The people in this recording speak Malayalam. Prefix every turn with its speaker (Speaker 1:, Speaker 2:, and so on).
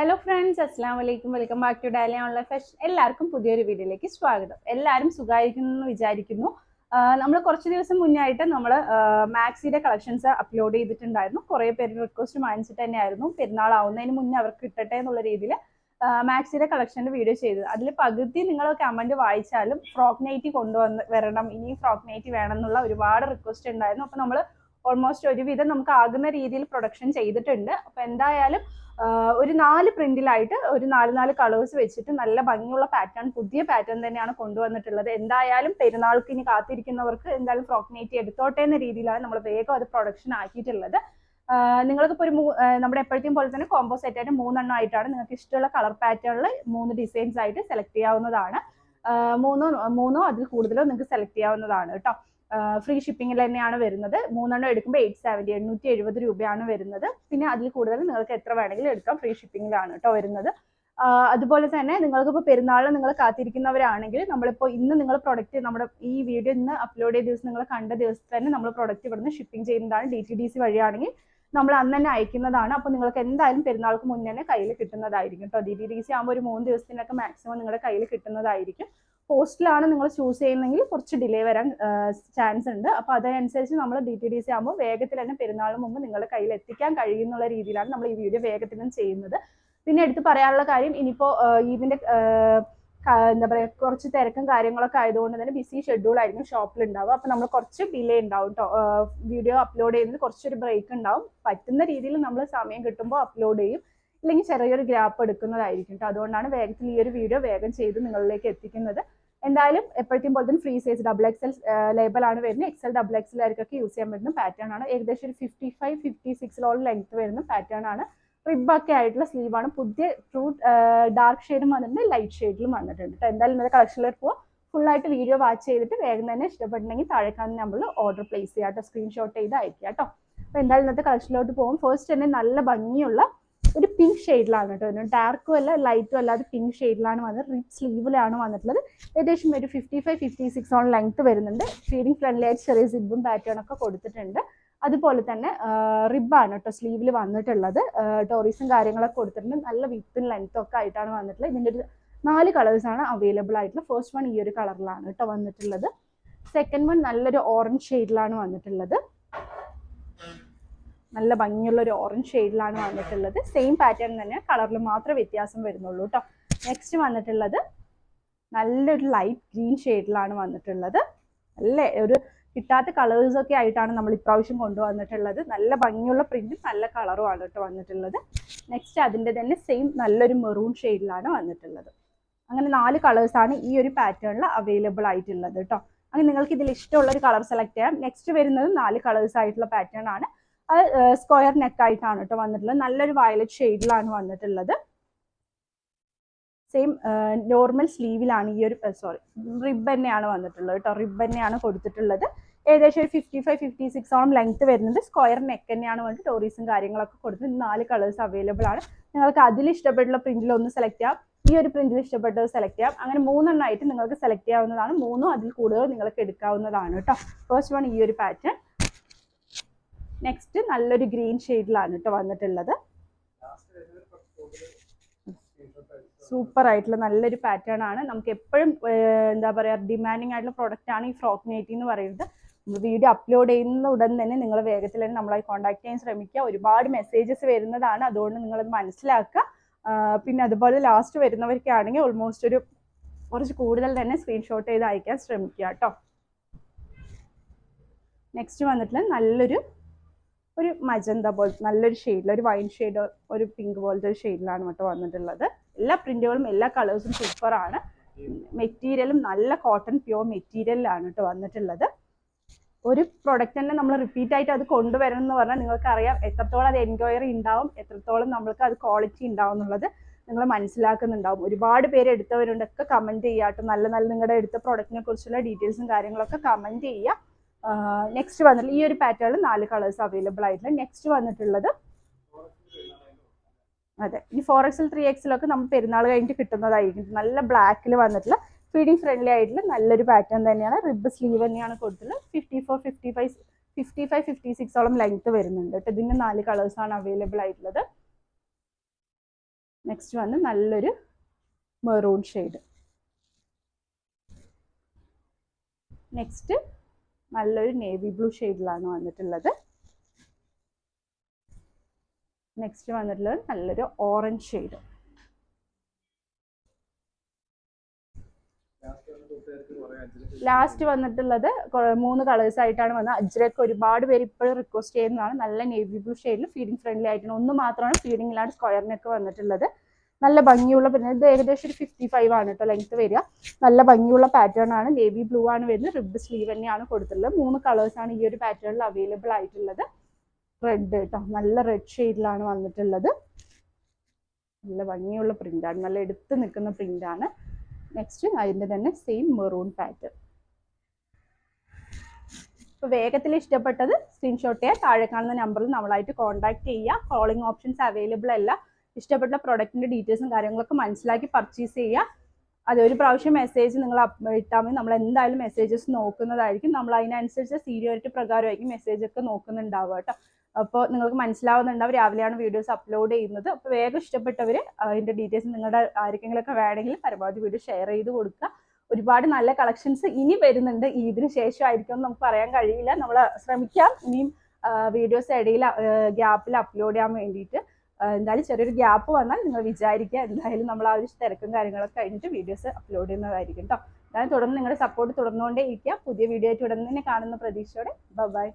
Speaker 1: ഹലോ ഫ്രണ്ട്സ് അസ്സാം വലൈക്കും welcome back to Dali online fashion എല്ലാവർക്കും പുതിയൊരു വീഡിയോയിലേക്ക് സ്വാഗതം. എല്ലാവരും സുഖമായിരിക്കുന്നു എന്ന് വിചാരിക്കുന്നു. നമ്മൾ കുറച്ച് ദിവസം മുന്നായിട്ട് നമ്മൾ മാക്സിയുടെ കളക്ഷൻസ് അപ്ലോഡ് ചെയ്തിട്ടുണ്ടായിരുന്നു. കുറേ പേര് റിക്വസ്റ്റ് വാങ്ങിച്ചിട്ട് തന്നെയായിരുന്നു. പെരുന്നാൾ ആവുന്നതിന് മുന്നേ അവർക്ക് കിട്ടട്ടെ എന്നുള്ള രീതിയിൽ മാക്സിയുടെ കളക്ഷന്റെ വീഡിയോ ചെയ്തത്. അതിൽ പകുതി നിങ്ങൾ കമന്റ് വായിച്ചാലും ഫ്രോക്ക് നൈറ്റി കൊണ്ടുവന്ന് വരണം. ഇനി ഫ്രോക്ക് നൈറ്റി വേണം എന്നുള്ള ഒരുപാട് റിക്വസ്റ്റ് ഉണ്ടായിരുന്നു. അപ്പോൾ നമ്മൾ ഓൾമോസ്റ്റ് ഒരുവിധം നമുക്ക് ആകുന്ന രീതിയിൽ പ്രൊഡക്ഷൻ ചെയ്തിട്ടുണ്ട്. അപ്പോൾ എന്തായാലും ഒരു നാല് പ്രിന്റിലായിട്ട് ഒരു നാല് നാല് കളേഴ്സ് വെച്ചിട്ട് നല്ല ഭംഗിയുള്ള പാറ്റേൺ പുതിയ പാറ്റേൺ തന്നെയാണ് കൊണ്ടുവന്നിട്ടുള്ളത്. എന്തായാലും പെരുന്നാൾക്ക് ഇനി കാത്തിരിക്കുന്നവർക്ക് എന്തായാലും ഫ്രോക്ക് നൈറ്റി എടുത്തോട്ടെ എന്ന രീതിയിലാണ് നമ്മൾ വേഗം അത് പ്രൊഡക്ഷൻ ആക്കിയിട്ടുള്ളത്. നിങ്ങൾക്ക് നിങ്ങൾക്കിപ്പോൾ ഒരു നമ്മുടെ എപ്പോഴത്തെയും പോലെ തന്നെ കോംബോ സെറ്റ് ആയിട്ട് മൂന്നെണ്ണം ആയിട്ടാണ് നിങ്ങൾക്ക് ഇഷ്ടമുള്ള കളർ പാറ്റേണിൽ മൂന്ന് ഡിസൈൻസ് ആയിട്ട് സെലക്ട് ചെയ്യാവുന്നതാണ്. മൂന്നോ മൂന്നോ അതിൽ കൂടുതലോ നിങ്ങൾക്ക് സെലക്ട് ചെയ്യാവുന്നതാണ് കേട്ടോ. ഫ്രീ ഷിപ്പിംഗിൽ തന്നെയാണ് വരുന്നത്. മൂന്നെണ്ണം എടുക്കുമ്പോൾ എയ്റ്റ് സെവന്റി എണ്ണൂറ്റി എഴുപത് രൂപയാണ് വരുന്നത്. പിന്നെ അതിൽ കൂടുതൽ നിങ്ങൾക്ക് എത്ര വേണമെങ്കിലും എടുക്കാം. ഫ്രീ ഷിപ്പിംഗിലാണ് കേട്ടോ വരുന്നത്. അതുപോലെ തന്നെ നിങ്ങൾക്കിപ്പോൾ പെരുന്നാളിൽ നിങ്ങൾ കാത്തിരിക്കുന്നവരാണെങ്കിൽ നമ്മളിപ്പോൾ ഇന്ന് നിങ്ങൾ പ്രൊഡക്റ്റ് നമ്മുടെ ഈ വീഡിയോ ഇന്ന് അപ്ലോഡ് ചെയ്ത ദിവസം നിങ്ങൾ കണ്ട ദിവസത്തിൽ തന്നെ നമ്മൾ പ്രൊഡക്റ്റ് ഇവിടുന്ന് ഷിപ്പിംഗ് ചെയ്യുന്നതാണ് ഡി ടി ഡി സി വഴിയാണെങ്കിൽ നമ്മൾ അന്ന് തന്നെ അയക്കുന്നതാണ്. അപ്പോൾ നിങ്ങൾക്ക് എന്തായാലും പെരുന്നാൾക്ക് മുന്നേ കയ്യിൽ കിട്ടുന്നതായിരിക്കും കേട്ടോ ഡി ടി ഡി സി ആകുമ്പോൾ ഒരു മൂന്ന് ദിവസത്തിനൊക്കെ മാക്സിമം നിങ്ങളുടെ കയ്യിൽ കിട്ടുന്നതായിരിക്കും. പോസ്റ്റിലാണ് നിങ്ങൾ ചൂസ് ചെയ്യുന്നതെങ്കിൽ കുറച്ച് ഡിലേ വരാൻ ചാൻസ് ഉണ്ട്. അപ്പോൾ അതനുസരിച്ച് നമ്മൾ ഡി ടി ഡി സി ആകുമ്പോൾ വേഗത്തിൽ തന്നെ പെരുന്നാളിന് മുമ്പ് നിങ്ങളുടെ കയ്യിൽ എത്തിക്കാൻ കഴിയുന്നുള്ള രീതിയിലാണ് നമ്മൾ ഈ വീഡിയോ വേഗത്തിലും ചെയ്യുന്നത്. പിന്നെ എടുത്ത് പറയാനുള്ള കാര്യം ഇനിയിപ്പോൾ ഇതിന്റെ എന്താ പറയുക കുറച്ച് തിരക്കും കാര്യങ്ങളൊക്കെ ആയതുകൊണ്ട് തന്നെ ബിസി ഷെഡ്യൂൾ ആയിരിക്കും ഷോപ്പിൽ ഉണ്ടാവുക അപ്പോൾ നമ്മൾ കുറച്ച് ഡിലേ ഉണ്ടാവും കേട്ടോ വീഡിയോ അപ്ലോഡ് ചെയ്യുന്നത് കുറച്ചൊരു ബ്രേക്ക് ഉണ്ടാവും. പറ്റുന്ന രീതിയിൽ നമ്മൾ സമയം കിട്ടുമ്പോൾ അപ്ലോഡ് ചെയ്യും. അല്ലെങ്കിൽ ചെറിയൊരു ഗ്രാപ്പ് എടുക്കുന്നതായിരിക്കും കേട്ടോ അതുകൊണ്ടാണ് വേഗത്തിൽ ഈ ഒരു വീഡിയോ വേഗം ചെയ്ത് നിങ്ങളിലേക്ക് എത്തിക്കുന്നത്. എന്തായാലും എപ്പോഴത്തെയും പോലെ തന്നെ ഫ്രീ സൈസ് ഡബിൾ എക്സൽ ആണ് വരുന്നത്. എക്സൽ ഡബിൾ എക്സലായിരിക്കൊക്കെ യൂസ് ചെയ്യാൻ പറ്റുന്ന പാറ്റേൺ ആണ്. ഏകദേശം ഒരു ഫിഫ്റ്റി ഫൈവ് ഫിഫ്റ്റി സിക്സിലോളം ലെങ്ത് വരുന്ന പാറ്റേൺ ആണ്. റിബൊക്കെ ആയിട്ടുള്ള സ്ലീവ് ആണ്. പുതിയ ട്രൂ ഡാർക്ക് ഷെയ്ഡും വന്നിട്ടുണ്ട് ലൈറ്റ് ഷെയ്ഡിലും വന്നിട്ടുണ്ട് കേട്ടോ എന്തായാലും ഇന്നത്തെ കളക്ഷനിൽ പോവാം ഫുള്ളായിട്ട് വീഡിയോ വാച്ച് ചെയ്തിട്ട് വേഗം തന്നെ ഇഷ്ടപ്പെട്ടുണ്ടെങ്കിൽ താഴെ കാണുന്ന നമ്പറിൽ ഓർഡർ പ്ലേസ് ചെയ്യാം കേട്ടോ സ്ക്രീൻഷോട്ട് ചെയ്ത് അയക്കുക കേട്ടോ അപ്പോൾ എന്തായാലും ഇന്നത്തെ കളക്ഷനിലോട്ട് പോകും. ഫസ്റ്റ് തന്നെ നല്ല ഭംഗിയുള്ള ഒരു പിങ്ക് ഷെയ്ഡിലാണ് കേട്ടോ ഡാർക്കും അല്ല ലൈറ്റും അല്ലാതെ പിങ്ക് ഷെയ്ഡിലാണ് വന്നത്. റിപ്പ് സ്ലീവിലാണ് വന്നിട്ടുള്ളത്. ഏകദേശം ഒരു fifty five fifty six on length വരുന്നുണ്ട്. ഫീഡിങ് ഫ്രണ്ട്ലി ആയിട്ട് ചെറിയ സിബും പാറ്റേൺ ഒക്കെ കൊടുത്തിട്ടുണ്ട്. അതുപോലെ തന്നെ റിബാണ് കേട്ടോ സ്ലീവിൽ വന്നിട്ടുള്ളത്. ടോറീസും കാര്യങ്ങളൊക്കെ കൊടുത്തിട്ടുണ്ട്. നല്ല വിത്തും ലെങ്ത്തും ഒക്കെ ആയിട്ടാണ് വന്നിട്ടുള്ളത്. ഇതിന്റെ ഒരു നാല് കളേഴ്സാണ് അവൈലബിൾ ആയിട്ടുള്ളത്. ഫസ്റ്റ് വൺ ഈ ഒരു കളറിലാണ് കേട്ടോ വന്നിട്ടുള്ളത്. സെക്കൻഡ് വൺ നല്ലൊരു ഓറഞ്ച് ഷെയ്ഡിലാണ് വന്നിട്ടുള്ളത്. നല്ല ഭംഗിയുള്ള ഒരു ഓറഞ്ച് ഷെയ്ഡിലാണ് വന്നിട്ടുള്ളത്. സെയിം പാറ്റേൺ തന്നെ കളറിൽ മാത്രമേ വ്യത്യാസം വരുന്നുള്ളൂ കേട്ടോ നെക്സ്റ്റ് വന്നിട്ടുള്ളത് നല്ലൊരു ലൈറ്റ് ഗ്രീൻ ഷെയ്ഡിലാണ് വന്നിട്ടുള്ളത്. നല്ല ഒരു കിട്ടാത്ത കളേഴ്സ് ഒക്കെ ആയിട്ടാണ് നമ്മൾ ഇപ്രാവശ്യം കൊണ്ടുവന്നിട്ടുള്ളത്. നല്ല ഭംഗിയുള്ള പ്രിന്റും നല്ല കളറുമാണ് കേട്ടോ വന്നിട്ടുള്ളത്. നെക്സ്റ്റ് അതിന്റെ തന്നെ സെയിം നല്ലൊരു മെറൂൺ ഷെയ്ഡിലാണ് വന്നിട്ടുള്ളത്. അങ്ങനെ നാല് കളേഴ്സാണ് ഈ ഒരു പാറ്റേണിൽ അവൈലബിൾ ആയിട്ടുള്ളത് കേട്ടോ അങ്ങനെ നിങ്ങൾക്ക് ഇതിൽ ഇഷ്ടമുള്ള ഒരു കളർ സെലക്ട് ചെയ്യാം. നെക്സ്റ്റ് വരുന്നത് നാല് കളേഴ്സ് ആയിട്ടുള്ള പാറ്റേൺ ആണ് അത് സ്ക്വയർ നെക്ക് ആയിട്ടാണ് കേട്ടോ വന്നിട്ടുള്ളത്. നല്ലൊരു വയലറ്റ് ഷെയ്ഡിലാണ് വന്നിട്ടുള്ളത്. സെയിം നോർമൽ സ്ലീവിലാണ് ഈ ഒരു സോറി റിബ് തന്നെയാണ് വന്നിട്ടുള്ളത് കേട്ടോ റിബ് തന്നെയാണ് കൊടുത്തിട്ടുള്ളത്. ഏകദേശം ഒരു fifty five fifty six on length വരുന്നുണ്ട്. സ്ക്വയർ നെക്ക് തന്നെയാണ് വന്നിട്ട് ടോറീസും കാര്യങ്ങളൊക്കെ കൊടുത്ത് നാല് കളേഴ്സ് അവൈലബിൾ ആണ്. നിങ്ങൾക്ക് അതിൽ ഇഷ്ടപ്പെട്ടുള്ള പ്രിന്റിൽ ഒന്ന് സെലക്ട് ചെയ്യാം. ഈ ഒരു പ്രിന്റിൽ ഇഷ്ടപ്പെട്ടത് സെലക്ട് ചെയ്യാം. അങ്ങനെ മൂന്നെണ്ണമായിട്ട് നിങ്ങൾക്ക് സെലക്ട് ചെയ്യാവുന്നതാണ്. മൂന്നും അതിൽ കൂടുതൽ നിങ്ങൾക്ക് എടുക്കാവുന്നതാണ് കേട്ടോ ഫസ്റ്റ് വൺ ഈ ഒരു പാറ്റേൺ നെക്സ്റ്റ് നല്ലൊരു ഗ്രീൻ ഷെയ്ഡിലാണ് കേട്ടോ വന്നിട്ടുള്ളത്. സൂപ്പർ ആയിട്ടുള്ള നല്ലൊരു പാറ്റേൺ ആണ്. നമുക്ക് എപ്പോഴും എന്താ പറയുക ഡിമാൻഡിങ് ആയിട്ടുള്ള പ്രോഡക്റ്റ് ആണ് ഈ ഫ്രോക്ക് നൈറ്റി എന്ന് പറയുന്നത്. വീഡിയോ അപ്ലോഡ് ചെയ്യുന്ന ഉടൻ തന്നെ നിങ്ങൾ വേഗത്തിൽ തന്നെ നമ്മളായി കോൺടാക്ട് ചെയ്യാൻ ശ്രമിക്കുക. ഒരുപാട് മെസ്സേജസ് വരുന്നതാണ്. അതുകൊണ്ട് നിങ്ങളത് മനസ്സിലാക്കുക. പിന്നെ അതുപോലെ ലാസ്റ്റ് വരുന്നവർക്കാണെങ്കിൽ ഓൾമോസ്റ്റ് ഒരു കുറച്ച് കൂടുതൽ തന്നെ സ്ക്രീൻഷോട്ട് ചെയ്ത് അയക്കാൻ ശ്രമിക്കുക കേട്ടോ നെക്സ്റ്റ് വന്നിട്ടുള്ള നല്ലൊരു ഒരു മജന്ത പോലെ നല്ലൊരു ഷെയ്ഡിൽ ഒരു വൈൻ ഷെയ്ഡ് ഒരു പിങ്ക് പോലത്തെ ഒരു ഷെയ്ഡിലാണ് കേട്ടോ വന്നിട്ടുള്ളത്. എല്ലാ പ്രിന്റുകളും എല്ലാ കളേഴ്സും സൂപ്പറാണ് മെറ്റീരിയലും നല്ല കോട്ടൺ പ്യുവർ മെറ്റീരിയലിലാണ് കേട്ടോ വന്നിട്ടുള്ളത്. ഒരു പ്രൊഡക്റ്റ് തന്നെ നമ്മൾ റിപ്പീറ്റ് ആയിട്ട് അത് കൊണ്ടുവരണം എന്ന് പറഞ്ഞാൽ നിങ്ങൾക്ക് അറിയാം എത്രത്തോളം അത് എൻക്വയറി ഉണ്ടാവും എത്രത്തോളം നമ്മൾക്ക് അത് ക്വാളിറ്റി ഉണ്ടാവും എന്നുള്ളത് നിങ്ങൾ മനസ്സിലാക്കുന്നുണ്ടാവും. ഒരുപാട് പേര് എടുത്തവരുണ്ടൊക്കെ കമന്റ് ചെയ്യാട്ടോ നല്ല നല്ല നിങ്ങളുടെ എടുത്ത പ്രൊഡക്റ്റിനെ കുറിച്ചുള്ള ഡീറ്റെയിൽസും കാര്യങ്ങളൊക്കെ കമന്റ് ചെയ്യുക നെക്സ്റ്റ് വന്നിട്ടുള്ള ഈ ഒരു പാറ്റേണിൽ നാല് കളേഴ്സ് അവൈലബിൾ ആയിട്ടുണ്ട്. നെക്സ്റ്റ് വന്നിട്ടുള്ളത് അതെ ഈ ഫോർ എക്സിൽ ത്രീ എക്സിലൊക്കെ നമ്മൾ പെരുന്നാൾ കഴിഞ്ഞിട്ട് കിട്ടുന്നതായിരിക്കും. നല്ല ബ്ലാക്കിൽ വന്നിട്ടുള്ള ഫീഡിങ് ഫ്രണ്ട്ലി ആയിട്ടുള്ള നല്ലൊരു പാറ്റേൺ തന്നെയാണ്. റിബ് സ്ലീവ് തന്നെയാണ് കൊടുത്തിട്ടുള്ളത്. Fifty four fifty five fifty five fifty സിക്സോളം length വരുന്നുണ്ട് കേട്ടോ. ഇതിന്റെ നാല് കളേഴ്സാണ് അവൈലബിൾ ആയിട്ടുള്ളത്. നെക്സ്റ്റ് വന്ന് നല്ലൊരു മെറൂൺ ഷെയ്ഡ് നെക്സ്റ്റ് നല്ലൊരു നേവി ബ്ലൂ ഷെയ്ഡിലാണ് വന്നിട്ടുള്ളത്. നെക്സ്റ്റ് വന്നിട്ടുള്ളത് നല്ലൊരു ഓറഞ്ച് ഷെയ്ഡ് ലാസ്റ്റ് വന്നിട്ടുള്ളത് മൂന്ന് കളേഴ്സ് ആയിട്ടാണ് വന്നത്. അജ്രക്ക് ഒരുപാട് പേര് ഇപ്പോഴും റിക്വസ്റ്റ് ചെയ്യുന്നതാണ് നല്ല നേവി ബ്ലൂ ഷെയ്ഡിൽ ഫീഡിംഗ് ഫ്രണ്ട്ലി ആയിട്ടാണ് ഒന്ന് മാത്രമാണ് ഫീഡിങ്ങിലാണ് സ്ക്വയറിനൊക്കെ വന്നിട്ടുള്ളത്. നല്ല ഭംഗിയുള്ള പിന്നെ ഇത് ഏകദേശം ഒരു ഫിഫ്റ്റി ഫൈവ് ആണ് കേട്ടോ ലെങ്ത് വരിക. നല്ല ഭംഗിയുള്ള പാറ്റേൺ ആണ്. നേവി ബ്ലൂ ആണ് വരുന്നത്. റിബ് സ്ലീവ് തന്നെയാണ് കൊടുത്തിട്ടുള്ളത്. മൂന്ന് കളേഴ്സ് ആണ് ഈ ഒരു പാറ്റേണിൽ അവൈലബിൾ ആയിട്ടുള്ളത്. റെഡ് കേട്ടോ നല്ല റെഡ് ഷെയ്ഡിലാണ് വന്നിട്ടുള്ളത്. നല്ല ഭംഗിയുള്ള പ്രിന്റാണ് നല്ല എടുത്ത് നിൽക്കുന്ന പ്രിന്റാണ് നെക്സ്റ്റ് അതിന്റെ തന്നെ സെയിം മെറൂൺ പാറ്റേൺ ഇപ്പോൾ വേഗത്തിൽ ഇഷ്ടപ്പെട്ടത് സ്ക്രീൻഷോട്ട് ചെയ്യുക താഴെ കാണുന്ന നമ്പറിൽ നമ്മളായിട്ട് കോൺടാക്ട് ചെയ്യുക കോളിംഗ് ഓപ്ഷൻസ് അവൈലബിൾ അല്ല. ഇഷ്ടപ്പെട്ട പ്രൊഡക്റ്റിന്റെ ഡീറ്റെയിൽസും കാര്യങ്ങളൊക്കെ മനസ്സിലാക്കി പർച്ചേസ് ചെയ്യുക. അത് ഒരു പ്രാവശ്യം മെസ്സേജ് നിങ്ങൾ ഇട്ടാൽ മതി. നമ്മൾ എന്തായാലും മെസ്സേജസ് നോക്കുന്നതായിരിക്കും. നമ്മൾ അതിനനുസരിച്ച് സീരിയോറിറ്റി പ്രകാരമായിരിക്കും മെസ്സേജ് ഒക്കെ നോക്കുന്നുണ്ടാവുക കേട്ടോ. അപ്പോൾ നിങ്ങൾക്ക് മനസ്സിലാവുന്നുണ്ടാവും. രാവിലെയാണ് വീഡിയോസ് അപ്ലോഡ് ചെയ്യുന്നത്. അപ്പോൾ വേഗം ഇഷ്ടപ്പെട്ടവർ അതിന്റെ ഡീറ്റെയിൽസ് നിങ്ങളുടെ ആർക്കെങ്കിലുമൊക്കെ വേണമെങ്കിൽ പരമാവധി വീഡിയോ ഷെയർ ചെയ്ത് കൊടുക്കുക. ഒരുപാട് നല്ല കളക്ഷൻസ് ഇനി വരുന്നുണ്ട്. ഇതിന് ശേഷമായിരിക്കും എന്ന് നമുക്ക് പറയാൻ കഴിയില്ല. നമ്മൾ ശ്രമിക്കാം. ഇനിയും വീഡിയോസ് ഇടയിൽ ഗ്യാപ്പിൽ അപ്ലോഡ് ചെയ്യാൻ വേണ്ടിയിട്ട്. എന്തായാലും ചെറിയൊരു ഗ്യാപ്പ് വന്നാൽ നിങ്ങൾ വിചാരിക്കുക എന്തായാലും നമ്മൾ ആ ഒരു തിരക്കും കാര്യങ്ങളൊക്കെ കഴിഞ്ഞിട്ട് വീഡിയോസ് അപ്ലോഡ് ചെയ്യുന്നതായിരിക്കും കേട്ടോ എന്തായാലും തുടർന്ന് നിങ്ങളുടെ സപ്പോർട്ട് തുടർന്നുകൊണ്ടേ ഇരിക്കുക പുതിയ വീഡിയോ ആയിട്ട് ഉടനെ തന്നെ കാണുന്ന പ്രതീക്ഷയോടെ. ബൈ